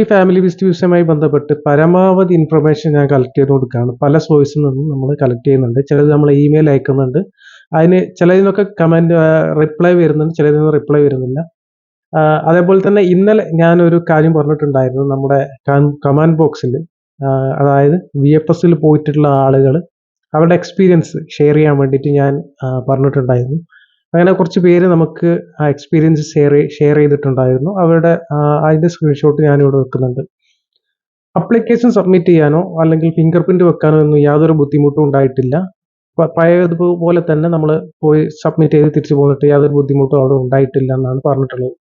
ഈ ഫാമിലി വിസ്റ്റുമായി ബന്ധപ്പെട്ട് പരമാവധി ഇൻഫർമേഷൻ ഞാൻ കളക്ട് ചെയ്ത് കൊടുക്കുകയാണ്. പല സോഴ്സിൽ നിന്നും നമ്മൾ കളക്ട് ചെയ്യുന്നുണ്ട്. ചിലത് നമ്മൾ ഇമെയിൽ അയക്കുന്നുണ്ട്. അതിന് ചിലതിനൊക്കെ കമന്റ് റിപ്ലൈ വരുന്നുണ്ട്. ചിലതിനൊന്നും റിപ്ലൈ വരുന്നില്ല. അതേപോലെ തന്നെ ഇന്നലെ ഞാനൊരു കാര്യം പറഞ്ഞിട്ടുണ്ടായിരുന്നു നമ്മുടെ കമാൻഡ് ബോക്സിൽ അതായത് വി എഫ് എസിൽ പോയിട്ടുള്ള ആളുകൾ അവരുടെ എക്സ്പീരിയൻസ് ഷെയർ ചെയ്യാൻ വേണ്ടിയിട്ട് ഞാൻ പറഞ്ഞിട്ടുണ്ടായിരുന്നു. അങ്ങനെ കുറച്ച് പേര് നമുക്ക് ആ എക്സ്പീരിയൻസ് ഷെയർ ഷെയർ ചെയ്തിട്ടുണ്ടായിരുന്നു. അവരുടെ അതിന്റെ സ്ക്രീൻഷോട്ട് ഞാനിവിടെ വെക്കുന്നുണ്ട്. അപ്ലിക്കേഷൻ സബ്മിറ്റ് ചെയ്യാനോ അല്ലെങ്കിൽ ഫിംഗർ പ്രിന്റ് വെക്കാനോ ഒന്നും യാതൊരു ബുദ്ധിമുട്ടും ഉണ്ടായിട്ടില്ല. പഴയതുപോലെ തന്നെ നമ്മൾ പോയി സബ്മിറ്റ് ചെയ്ത് തിരിച്ചു പോന്നിട്ട് യാതൊരു ബുദ്ധിമുട്ടും അവിടെ ഉണ്ടായിട്ടില്ല എന്നാണ് പറഞ്ഞിട്ടുള്ളത്.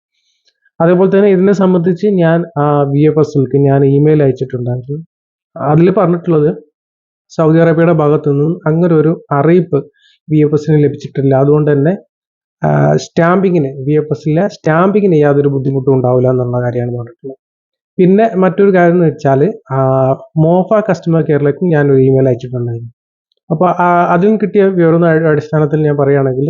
അതേപോലെ തന്നെ ഇതിനെ സംബന്ധിച്ച് ഞാൻ വി എഫ് എസിലേക്ക് ഞാൻ ഇമെയിൽ അയച്ചിട്ടുണ്ടായിരുന്നു. അതിൽ പറഞ്ഞിട്ടുള്ളത് സൗദി അറേബ്യയുടെ ഭാഗത്തു നിന്നും അങ്ങനെ ഒരു അറിയിപ്പ് വി എഫ് എസിന് ലഭിച്ചിട്ടില്ല. അതുകൊണ്ട് തന്നെ സ്റ്റാമ്പിങ്ങിന് വി എഫ് എസിലെ സ്റ്റാമ്പിങ്ങിന് യാതൊരു ബുദ്ധിമുട്ടും ഉണ്ടാവില്ല എന്നുള്ള കാര്യമാണ് പറഞ്ഞിട്ടുള്ളത്. പിന്നെ മറ്റൊരു കാര്യം എന്ന് വെച്ചാൽ മോഫ കസ്റ്റമർ കെയറിലേക്ക് ഞാൻ ഒരു ഇമെയിൽ അയച്ചിട്ടുണ്ടായിരുന്നു. അപ്പോൾ അതിൽ കിട്ടിയ വിവരം അടിസ്ഥാനത്തിൽ ഞാൻ പറയുകയാണെങ്കിൽ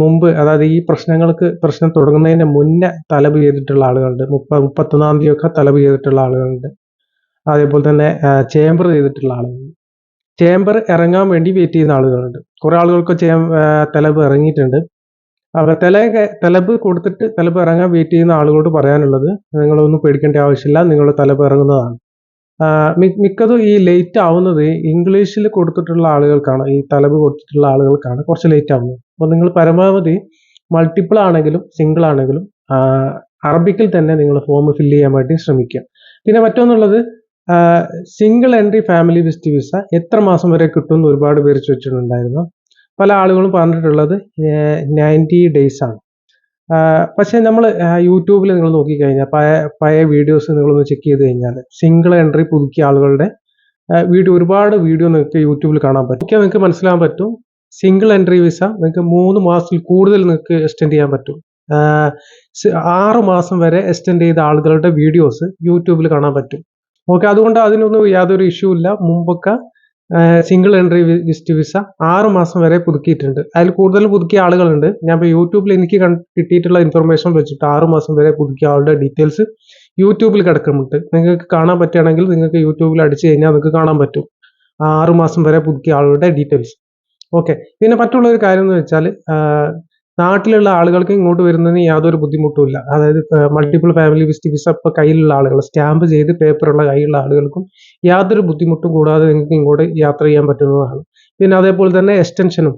മുമ്പ് അതായത് ഈ പ്രശ്നങ്ങൾക്ക് പ്രശ്നം തുടങ്ങുന്നതിന് മുന്നേ തലബ് ചെയ്തിട്ടുള്ള ആളുകളുണ്ട്. മുപ്പ മുപ്പത്തൊന്നാം തീയതിയൊക്കെ തലബ് ചെയ്തിട്ടുള്ള ആളുകളുണ്ട്. അതേപോലെ തന്നെ ചേംബർ ചെയ്തിട്ടുള്ള ആളുകളുണ്ട്. ചേംബർ ഇറങ്ങാൻ വേണ്ടി വെയിറ്റ് ചെയ്യുന്ന ആളുകളുണ്ട്. കുറേ ആളുകൾക്ക് ചേ തലബ് ഇറങ്ങിയിട്ടുണ്ട്. അവർ തല തലബ് കൊടുത്തിട്ട് തലബ് ഇറങ്ങാൻ വെയിറ്റ് ചെയ്യുന്ന ആളുകളോട് പറയാനുള്ളത് നിങ്ങളൊന്നും പേടിക്കേണ്ട ആവശ്യമില്ല നിങ്ങൾ തലബ് ഇറങ്ങുന്നതാണ്. മിക്കതും ഈ ലേറ്റ് ആവുന്നത് ഇംഗ്ലീഷിൽ കൊടുത്തിട്ടുള്ള ആളുകൾക്കാണ് ഈ തലബ് കൊടുത്തിട്ടുള്ള ആളുകൾക്കാണ് കുറച്ച് ലേറ്റ് ആവുന്നത്. അപ്പോൾ നിങ്ങൾ പരമാവധി മൾട്ടിപ്പിൾ ആണെങ്കിലും സിംഗിൾ ആണെങ്കിലും അറബിക്കിൽ തന്നെ നിങ്ങൾ ഫോം ഫില്ല് ചെയ്യാൻ വേണ്ടി ശ്രമിക്കുക. പിന്നെ മറ്റൊന്നുള്ളത് single entry family visit visa എത്ര മാസം വരെ കിട്ടും എന്ന് ഒരുപാട് പേര് ചോദിച്ചിട്ടുണ്ടായിരുന്നു. പല ആളുകളും പറഞ്ഞിട്ടുള്ളത് നയന്റി ഡേയ്സ് ആണ്. പക്ഷെ നമ്മൾ യൂട്യൂബിൽ നിങ്ങൾ നോക്കിക്കഴിഞ്ഞാൽ പഴയ പഴയ വീഡിയോസ് നിങ്ങളൊന്ന് ചെക്ക് ചെയ്ത് കഴിഞ്ഞാൽ സിംഗിൾ എൻട്രി പുതുക്കിയ ആളുകളുടെ വീഡിയോ ഒരുപാട് വീഡിയോ നിങ്ങൾക്ക് യൂട്യൂബിൽ കാണാൻ പറ്റും. ഒക്കെ നിങ്ങൾക്ക് മനസ്സിലാൻ പറ്റും സിംഗിൾ എൻട്രി വിസ നിങ്ങൾക്ക് മൂന്ന് മാസത്തിൽ കൂടുതൽ നിങ്ങൾക്ക് എക്സ്റ്റെൻഡ് ചെയ്യാൻ പറ്റും. ആറ് മാസം വരെ എക്സ്റ്റെൻഡ് ചെയ്ത ആളുകളുടെ വീഡിയോസ് യൂട്യൂബിൽ കാണാൻ പറ്റും. ഓക്കെ അതുകൊണ്ട് അതിനൊന്നും യാതൊരു ഇഷ്യൂ ഇല്ല മുമ്പൊക്കെ സിംഗിൾ എൻട്രി വിസിറ്റ് വിസ ആറ് മാസം വരെ പുതുക്കിയിട്ടുണ്ട്. അതിൽ കൂടുതൽ പുതുക്കിയ ആളുകളുണ്ട്. ഞാൻ ഇപ്പോൾ യൂട്യൂബിൽ എനിക്ക് കിട്ടിയിട്ടുള്ള ഇൻഫർമേഷൻ വെച്ചിട്ട് ആറ് മാസം വരെ പുതുക്കിയ ആളുടെ ഡീറ്റെയിൽസ് യൂട്യൂബിൽ കിടക്കുന്നുണ്ട്. നിങ്ങൾക്ക് കാണാൻ പറ്റുകയാണെങ്കിൽ നിങ്ങൾക്ക് യൂട്യൂബിൽ അടിച്ചു കഴിഞ്ഞാൽ നിങ്ങൾക്ക് കാണാൻ പറ്റും. ആറ് മാസം വരെ പുതുക്കിയ ആളുടെ ഡീറ്റെയിൽസ് ഓക്കെ പിന്നെ മറ്റുള്ള ഒരു കാര്യം എന്ന് വെച്ചാൽ നാട്ടിലുള്ള ആളുകൾക്ക് ഇങ്ങോട്ട് വരുന്നതിന് യാതൊരു ബുദ്ധിമുട്ടുമില്ല അതായത് മൾട്ടിപ്പിൾ ഫാമിലി വിസിറ്റ് വിസ ഇപ്പോൾ കയ്യിലുള്ള ആളുകൾ സ്റ്റാമ്പ് ചെയ്ത് പേപ്പറുള്ള കയ്യിലുള്ള ആളുകൾക്കും യാതൊരു ബുദ്ധിമുട്ടും കൂടാതെ നിങ്ങൾക്ക് ഇങ്ങോട്ട് യാത്ര ചെയ്യാൻ പറ്റുന്നതാണ്. പിന്നെ അതേപോലെ തന്നെ എക്സ്റ്റൻഷനും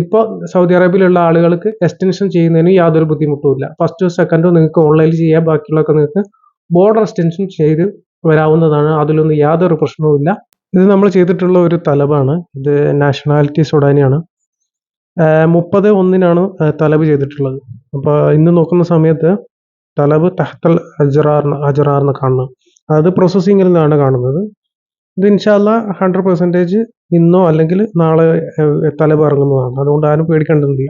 ഇപ്പോൾ സൗദി അറേബ്യയിലുള്ള ആളുകൾക്ക് എക്സ്റ്റൻഷൻ ചെയ്യുന്നതിന് യാതൊരു ബുദ്ധിമുട്ടുമില്ല ഫസ്റ്റോ സെക്കൻഡോ നിങ്ങൾക്ക് ഓൺലൈനിൽ ചെയ്യാം. ബാക്കിയുള്ളതൊക്കെ നിങ്ങൾക്ക് ബോർഡർ എക്സ്റ്റൻഷൻ ചെയ്ത് വരാവുന്നതാണ്. അതിലൊന്നും യാതൊരു പ്രശ്നവുമില്ല ഇത് നമ്മൾ ചെയ്തിട്ടുള്ള ഒരു തലബാണ് ഇത് നാഷണാലിറ്റി സുഡാനിയാണ്. മുപ്പത് ഒന്നിനാണ് തലബ് ചെയ്തിട്ടുള്ളത്. അപ്പോൾ ഇന്ന് നോക്കുന്ന സമയത്ത് തലബ് തഹ്തൽ അജറാറിന് അജറാറിന് കാണണം. അത് പ്രോസസ്സിങ്ങിൽ നിന്നാണ് കാണുന്നത്. ഇത് ഇൻഷാല്ല ഹൺഡ്രഡ് പെർസെന്റേജ് ഇന്നോ അല്ലെങ്കിൽ നാളെ തലബ് ഇറങ്ങുന്നതാണ്. അതുകൊണ്ട് ആരും പേടിക്കേണ്ടതില്ല.